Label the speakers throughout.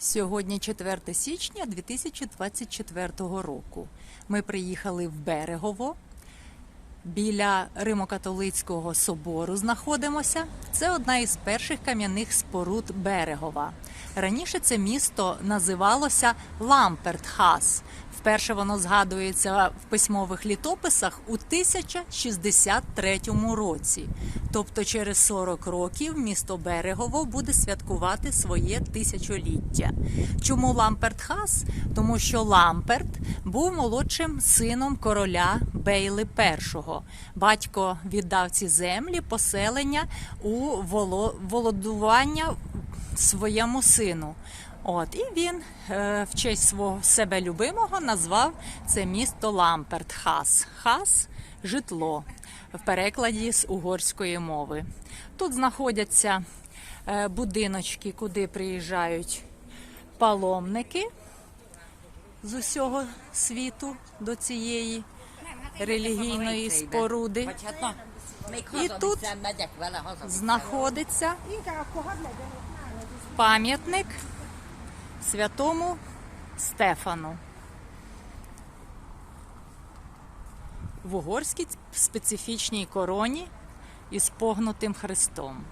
Speaker 1: Сьогодні 4 січня 2024 року. Ми приїхали в Берегово. Біля Римокатолицького собору знаходимося. Це одна із перших кам'яних споруд Берегова. Раніше це місто називалося Лампертхас. Вперше воно згадується в письмових літописах у 1063 році. Тобто через 40 років місто Берегово буде святкувати своє тисячоліття. Чому Лампертхас? Тому що Ламперт був молодшим сином короля Бейли І. Батько віддав ці землі поселення у воло- володування своєму сину. От і він е, в честь свого себе любимого назвав це місто Ламперт Хас. Хас житло в перекладі з угорської мови. Тут знаходяться е, будиночки, куди приїжджають паломники з усього світу до цієї релігійної споруди.
Speaker 2: І тут
Speaker 1: Знаходиться пам'ятник святому Стефану. В угорській специфічній короні із погнутим хрестом.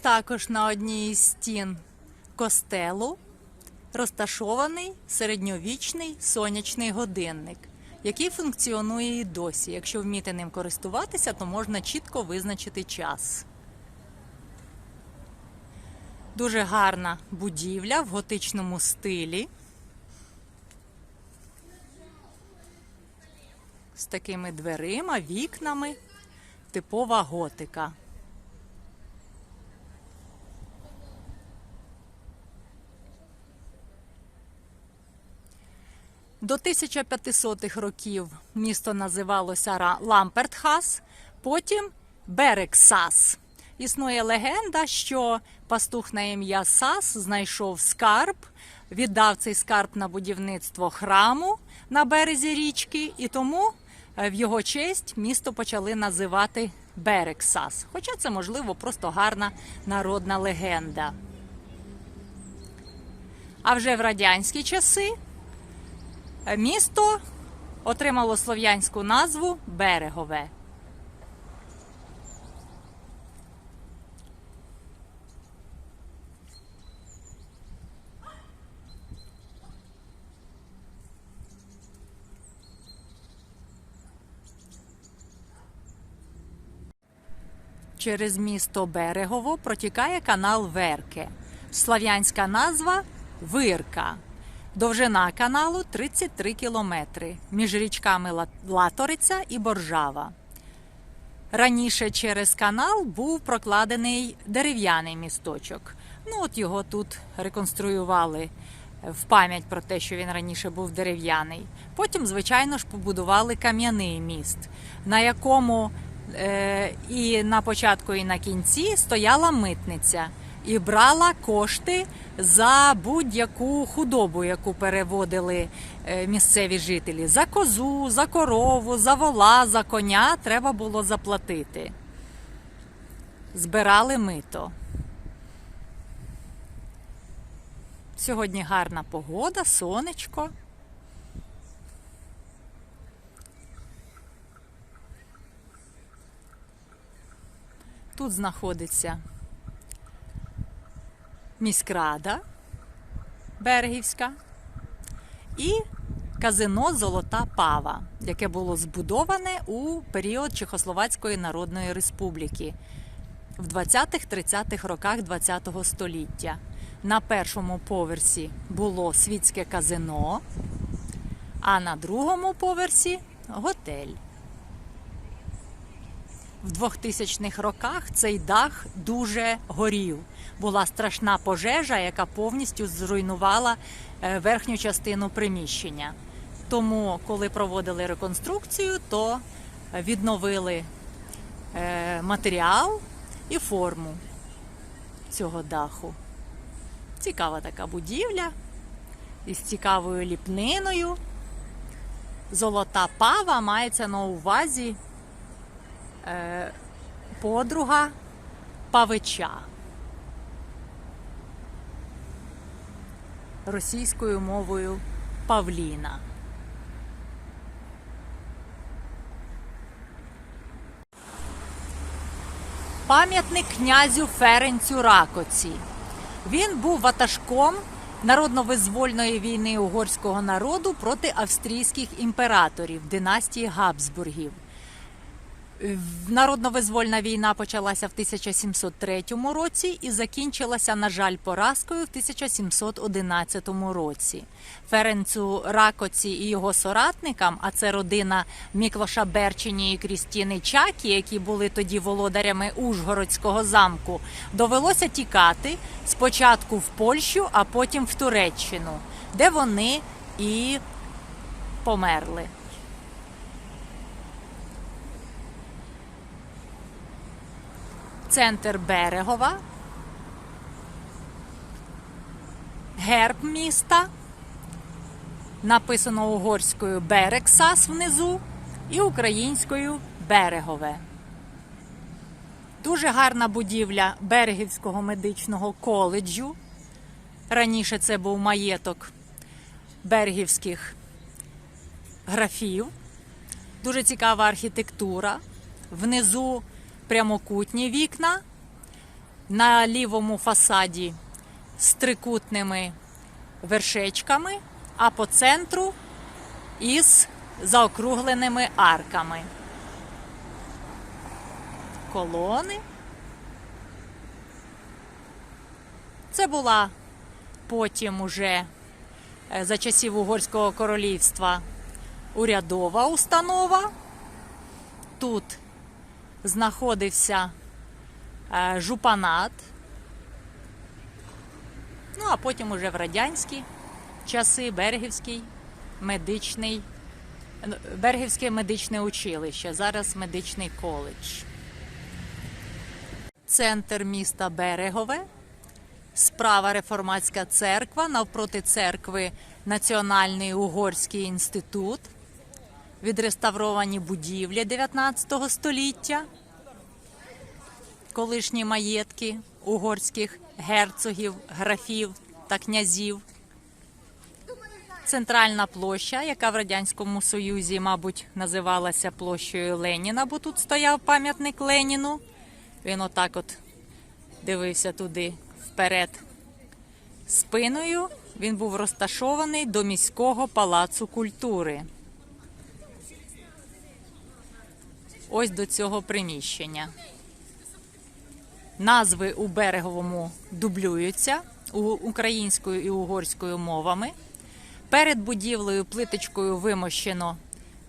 Speaker 1: Також на одній із стін костелу розташований середньовічний сонячний годинник, який функціонує і досі. Якщо вміти ним користуватися, то можна чітко визначити час. Дуже гарна будівля в готичному стилі. З такими дверима, вікнами. Типова готика. До 1500-х років місто називалося Лампертхас, потім Берексас. Існує легенда, що пастух на ім'я Сас знайшов скарб, віддав цей скарб на будівництво храму на березі річки, і тому е, в його честь місто почали називати Берексас. Хоча це, можливо, просто гарна народна легенда. А вже в радянські часи Місто отримало слов'янську назву Берегове. Через місто Берегово протікає канал Верке. Слав'янська назва Вирка. Довжина каналу 33 кілометри між річками Латориця і Боржава. Раніше через канал був прокладений дерев'яний місточок. Ну от його тут реконструювали в пам'ять про те, що він раніше був дерев'яний. Потім, звичайно ж, побудували кам'яний міст, на якому і на початку, і на кінці стояла митниця і брала кошти за будь-яку худобу, яку переводили е, місцеві жителі. За козу, за корову, за вола, за коня треба було заплатити. Збирали мито. Сьогодні гарна погода, сонечко. Тут знаходиться міськрада Берегівська і казино Золота Пава, яке було збудоване у період Чехословацької Народної Республіки в 20-30-х роках ХХ століття. На першому поверсі було світське казино, а на другому поверсі готель. В 2000-х роках цей дах дуже горів. Була страшна пожежа, яка повністю зруйнувала е, верхню частину приміщення. Тому, коли проводили реконструкцію, то відновили е, матеріал і форму цього даху. Цікава така будівля із цікавою ліпниною. Золота пава мається на увазі подруга Павича. Російською мовою Павліна. Пам'ятник князю Ференцю Ракоці. Він був ватажком народно-визвольної війни угорського народу проти австрійських імператорів династії Габсбургів. Народно-визвольна війна почалася в 1703 році і закінчилася, на жаль, поразкою в 1711 році. Ференцю Ракоці і його соратникам, а це родина Міклоша Берчині і Крістіни Чакі, які були тоді володарями Ужгородського замку, довелося тікати спочатку в Польщу, а потім в Туреччину, де вони і померли. Центр Берегова, герб міста, написано угорською Берексас внизу і українською Берегове. Дуже гарна будівля Берегівського медичного коледжу. Раніше це був маєток берегівських графів. Дуже цікава архітектура. Внизу прямокутні вікна, на лівому фасаді з трикутними вершечками, а по центру із заокругленими арками. Колони. Це була потім уже е, за часів Угорського королівства урядова установа. Тут знаходився е, жупанат. Ну, а потім уже в радянські часи Бергівський медичний, ну, Бергівське медичне училище, зараз медичний коледж. Центр міста Берегове. Справа реформатська церква, навпроти церкви Національний угорський інститут відреставровані будівлі 19 століття, колишні маєтки угорських герцогів, графів та князів. Центральна площа, яка в Радянському Союзі, мабуть, називалася площею Леніна, бо тут стояв пам'ятник Леніну. Він отак от дивився туди вперед спиною. Він був розташований до міського палацу культури. Ось до цього приміщення. Назви у береговому дублюються українською і угорською мовами. Перед будівлею плиточкою вимощено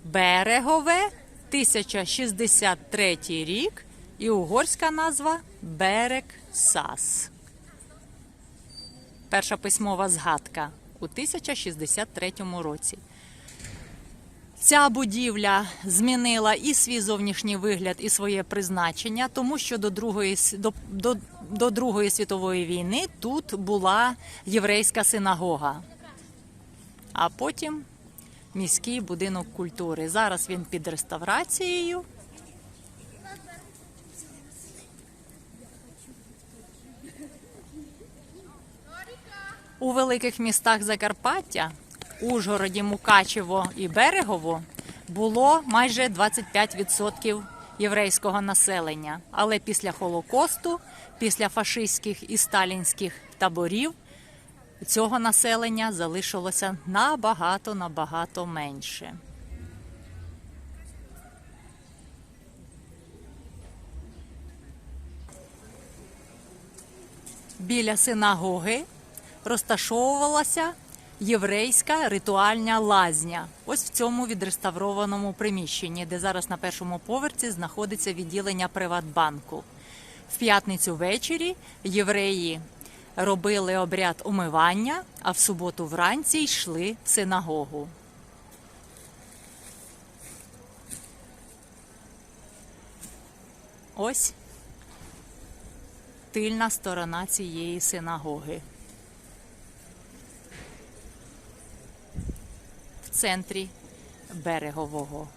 Speaker 1: Берегове 1063 рік і угорська назва Берег Сас. Перша письмова згадка у 1063 році. Ця будівля змінила і свій зовнішній вигляд, і своє призначення, тому що до Другої, до, до, до Другої світової війни тут була єврейська синагога, а потім міський будинок культури. Зараз він під реставрацією. У великих містах Закарпаття, Ужгороді, Мукачево і Берегово було майже 25% єврейського населення. Але після Холокосту, після фашистських і сталінських таборів, цього населення залишилося набагато набагато менше. Біля синагоги розташовувалася єврейська ритуальна лазня. Ось в цьому відреставрованому приміщенні, де зараз на першому поверсі знаходиться відділення Приватбанку. В п'ятницю ввечері євреї робили обряд умивання, а в суботу вранці йшли в синагогу. Ось тильна сторона цієї синагоги. Центрі берегового.